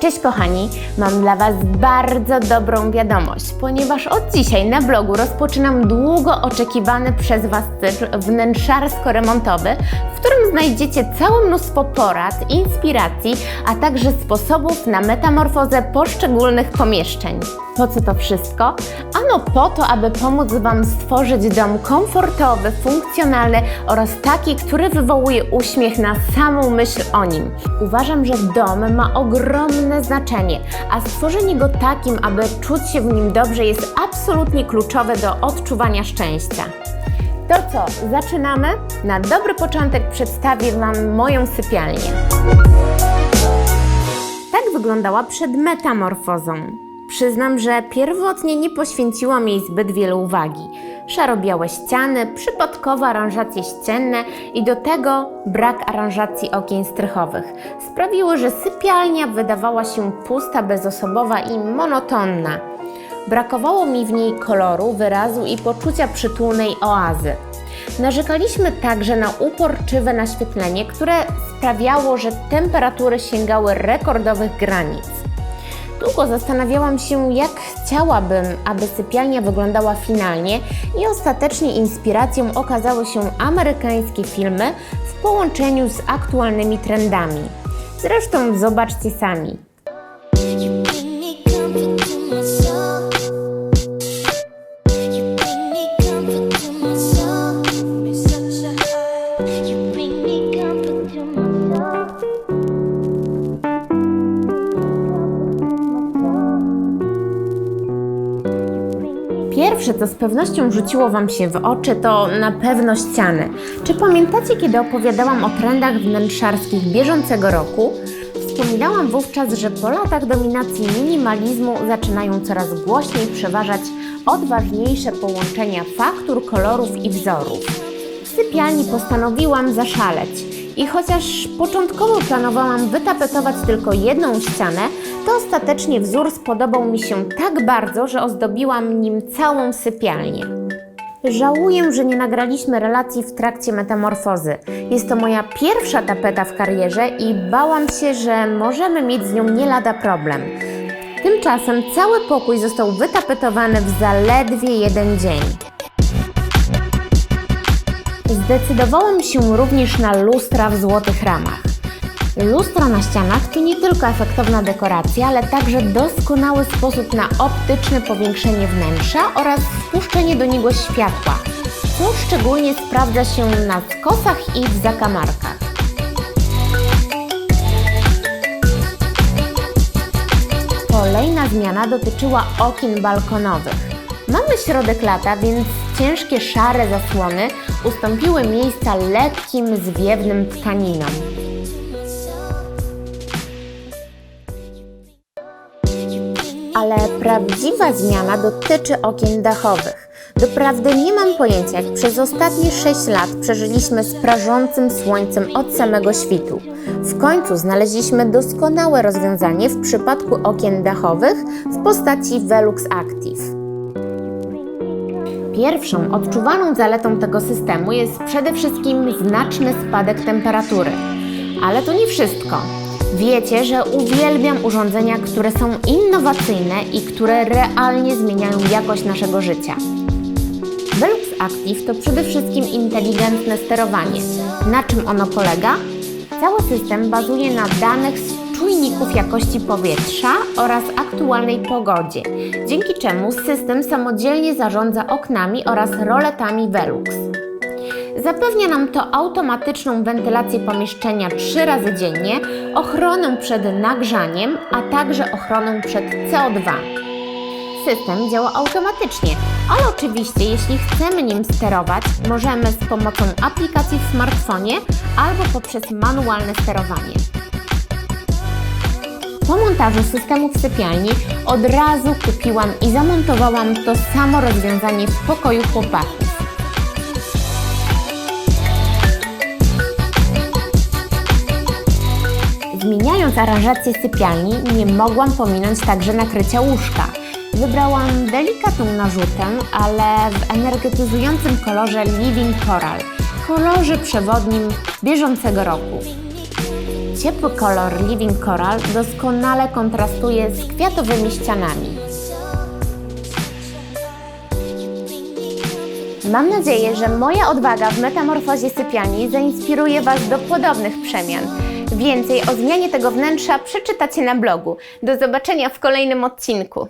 Cześć kochani, mam dla Was bardzo dobrą wiadomość, ponieważ od dzisiaj na blogu rozpoczynam długo oczekiwany przez Was cykl wnętrzarsko-remontowy, w którym znajdziecie całe mnóstwo porad, inspiracji, a także sposobów na metamorfozę poszczególnych pomieszczeń. Po co to wszystko? Ano po to, aby pomóc Wam stworzyć dom komfortowy, funkcjonalny oraz taki, który wywołuje uśmiech na samą myśl o nim. Uważam, że dom ma ogromne znaczenie, a stworzenie go takim, aby czuć się w nim dobrze jest absolutnie kluczowe do odczuwania szczęścia. To co, zaczynamy? Na dobry początek przedstawię Wam moją sypialnię. Tak wyglądała przed metamorfozą. Przyznam, że pierwotnie nie poświęciłam jej zbyt wiele uwagi. Szaro-białe ściany, przypadkowe aranżacje ścienne i do tego brak aranżacji okien strychowych sprawiły, że sypialnia wydawała się pusta, bezosobowa i monotonna. Brakowało mi w niej koloru, wyrazu i poczucia przytulnej oazy. Narzekaliśmy także na uporczywe naświetlenie, które sprawiało, że temperatury sięgały rekordowych granic. Długo zastanawiałam się, jak chciałabym, aby sypialnia wyglądała finalnie, i ostatecznie inspiracją okazały się amerykańskie filmy w połączeniu z aktualnymi trendami. Zresztą zobaczcie sami. Pierwsze, co z pewnością rzuciło Wam się w oczy, to na pewno ściany. Czy pamiętacie, kiedy opowiadałam o trendach wnętrzarskich bieżącego roku? Wspominałam wówczas, że po latach dominacji minimalizmu zaczynają coraz głośniej przeważać odważniejsze połączenia faktur, kolorów i wzorów. W sypialni postanowiłam zaszaleć i chociaż początkowo planowałam wytapetować tylko jedną ścianę, to ostatecznie wzór spodobał mi się tak bardzo, że ozdobiłam nim całą sypialnię. Żałuję, że nie nagraliśmy relacji w trakcie metamorfozy. Jest to moja pierwsza tapeta w karierze i bałam się, że możemy mieć z nią nie lada problem. Tymczasem cały pokój został wytapetowany w zaledwie jeden dzień. Zdecydowałam się również na lustra w złotych ramach. Lustra na ścianach to nie tylko efektowna dekoracja, ale także doskonały sposób na optyczne powiększenie wnętrza oraz wpuszczenie do niego światła, co szczególnie sprawdza się na skosach i w zakamarkach. Kolejna zmiana dotyczyła okien balkonowych. Mamy środek lata, więc ciężkie szare zasłony ustąpiły miejsca lekkim, zwiewnym tkaninom. Ale prawdziwa zmiana dotyczy okien dachowych. Doprawdy nie mam pojęcia, jak przez ostatnie 6 lat przeżyliśmy z prażącym słońcem od samego świtu. W końcu znaleźliśmy doskonałe rozwiązanie w przypadku okien dachowych w postaci Velux Active. Pierwszą odczuwaną zaletą tego systemu jest przede wszystkim znaczny spadek temperatury. Ale to nie wszystko. Wiecie, że uwielbiam urządzenia, które są innowacyjne i które realnie zmieniają jakość naszego życia. Velux Active to przede wszystkim inteligentne sterowanie. Na czym ono polega? Cały system bazuje na danych z czujników jakości powietrza oraz aktualnej pogodzie, dzięki czemu system samodzielnie zarządza oknami oraz roletami Velux. Zapewnia nam to automatyczną wentylację pomieszczenia trzy razy dziennie, ochronę przed nagrzaniem, a także ochronę przed CO2. System działa automatycznie, ale oczywiście jeśli chcemy nim sterować, możemy z pomocą aplikacji w smartfonie albo poprzez manualne sterowanie. Po montażu systemu w sypialni od razu kupiłam i zamontowałam to samo rozwiązanie w pokoju chłopaków. Zmieniając aranżację sypialni, nie mogłam pominąć także nakrycia łóżka. Wybrałam delikatną narzutę, ale w energetyzującym kolorze Living Coral, kolorze przewodnim bieżącego roku. Ciepły kolor Living Coral doskonale kontrastuje z kwiatowymi ścianami. Mam nadzieję, że moja odwaga w metamorfozie sypialni zainspiruje Was do podobnych przemian. Więcej o zmianie tego wnętrza przeczytacie na blogu. Do zobaczenia w kolejnym odcinku.